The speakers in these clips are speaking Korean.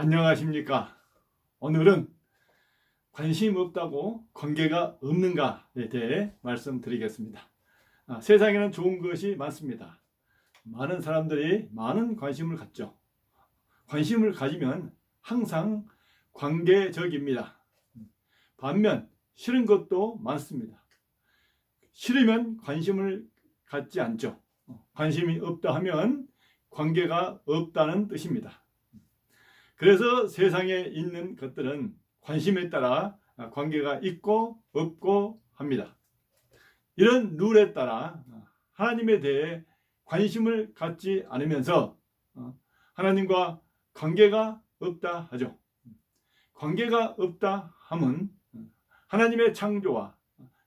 안녕하십니까? 오늘은 관심 없다고 관계가 없는가에 대해 말씀드리겠습니다. 아, 세상에는 좋은 것이 많습니다. 많은 사람들이 많은 관심을 갖죠. 관심을 가지면 항상 관계적입니다. 반면 싫은 것도 많습니다. 싫으면 관심을 갖지 않죠. 관심이 없다 하면 관계가 없다는 뜻입니다. 그래서 세상에 있는 것들은 관심에 따라 관계가 있고 없고 합니다. 이런 룰에 따라 하나님에 대해 관심을 갖지 않으면서 하나님과 관계가 없다 하죠. 관계가 없다 함은 하나님의 창조와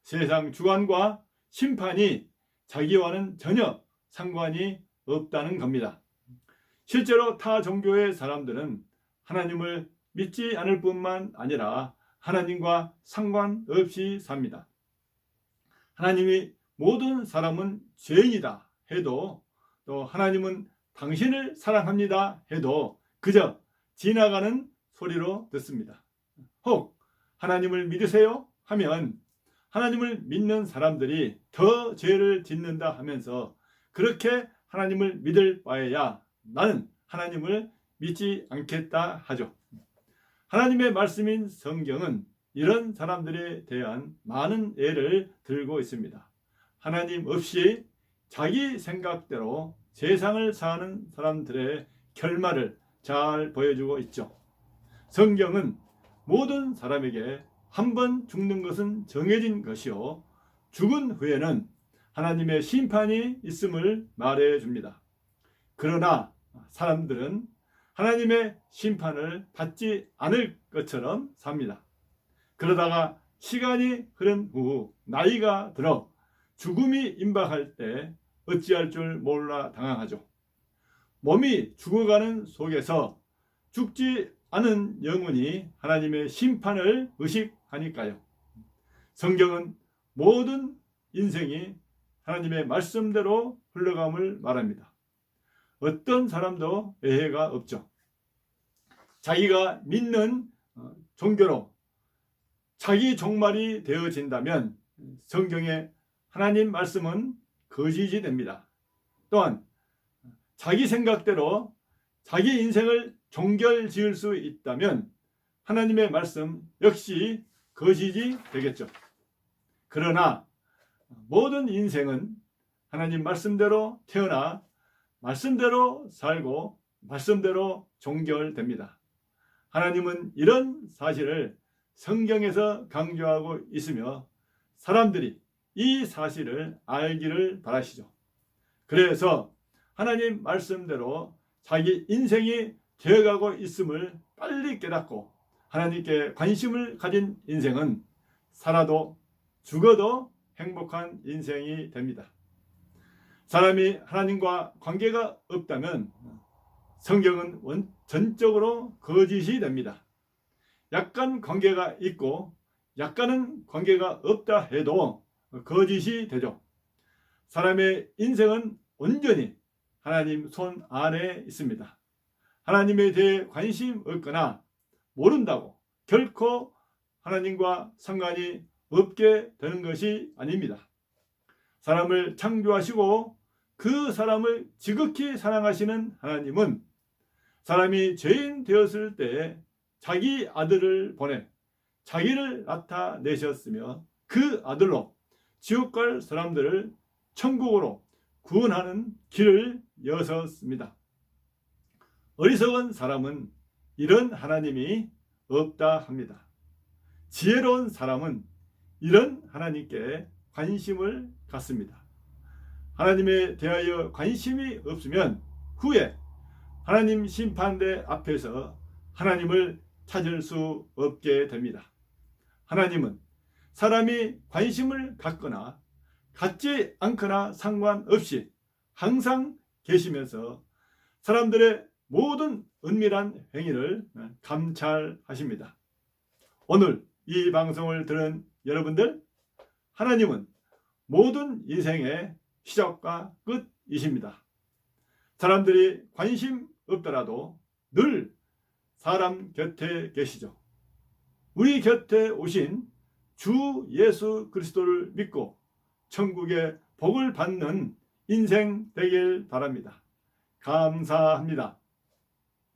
세상 주관과 심판이 자기와는 전혀 상관이 없다는 겁니다. 실제로 타 종교의 사람들은 하나님을 믿지 않을 뿐만 아니라 하나님과 상관없이 삽니다. 하나님이 모든 사람은 죄인이다 해도 또 하나님은 당신을 사랑합니다 해도 그저 지나가는 소리로 듣습니다. 혹 하나님을 믿으세요 하면 하나님을 믿는 사람들이 더 죄를 짓는다 하면서 그렇게 하나님을 믿을 바에야 나는 하나님을 믿지 않겠다 하죠. 하나님의 말씀인 성경은 이런 사람들에 대한 많은 예를 들고 있습니다. 하나님 없이 자기 생각대로 세상을 사는 사람들의 결말을 잘 보여주고 있죠. 성경은 모든 사람에게 한 번 죽는 것은 정해진 것이요. 죽은 후에는 하나님의 심판이 있음을 말해 줍니다. 그러나 사람들은 하나님의 심판을 받지 않을 것처럼 삽니다. 그러다가 시간이 흐른 후 나이가 들어 죽음이 임박할 때 어찌할 줄 몰라 당황하죠. 몸이 죽어가는 속에서 죽지 않은 영혼이 하나님의 심판을 의식하니까요. 성경은 모든 인생이 하나님의 말씀대로 흘러감을 말합니다. 어떤 사람도 예해가 없죠. 자기가 믿는 어, 종교로 자기 종말이 되어진다면 성경의 하나님 말씀은 거짓이 됩니다. 또한 자기 생각대로 자기 인생을 종결 지을 수 있다면 하나님의 말씀 역시 거짓이 되겠죠. 그러나 모든 인생은 하나님 말씀대로 태어나 말씀대로 살고 말씀대로 종결됩니다. 하나님은 이런 사실을 성경에서 강조하고 있으며 사람들이 이 사실을 알기를 바라시죠. 그래서 하나님 말씀대로 자기 인생이 되어가고 있음을 빨리 깨닫고 하나님께 관심을 가진 인생은 살아도 죽어도 행복한 인생이 됩니다. 사람이 하나님과 관계가 없다면 성경은 원, 전적으로 거짓이 됩니다. 약간 관계가 있고 약간은 관계가 없다 해도 거짓이 되죠. 사람의 인생은 온전히 하나님 손 안에 있습니다. 하나님에 대해 관심 없거나 모른다고 결코 하나님과 상관이 없게 되는 것이 아닙니다. 사람을 창조하시고 그 사람을 지극히 사랑하시는 하나님은 사람이 죄인 되었을 때 자기 아들을 보내 자기를 나타내셨으며 그 아들로 지옥 갈 사람들을 천국으로 구원하는 길을 여셨습니다. 어리석은 사람은 이런 하나님이 없다 합니다. 지혜로운 사람은 이런 하나님께 관심을 갖습니다. 하나님에 대하여 관심이 없으면 후에 하나님 심판대 앞에서 하나님을 찾을 수 없게 됩니다. 하나님은 사람이 관심을 갖거나 갖지 않거나 상관없이 항상 계시면서 사람들의 모든 은밀한 행위를 감찰하십니다. 오늘 이 방송을 들은 여러분들, 하나님은 모든 인생의 시작과 끝이십니다. 사람들이 관심 없더라도 늘 사람 곁에 계시죠. 우리 곁에 오신 주 예수 그리스도를 믿고 천국의 복을 받는 인생 되길 바랍니다. 감사합니다.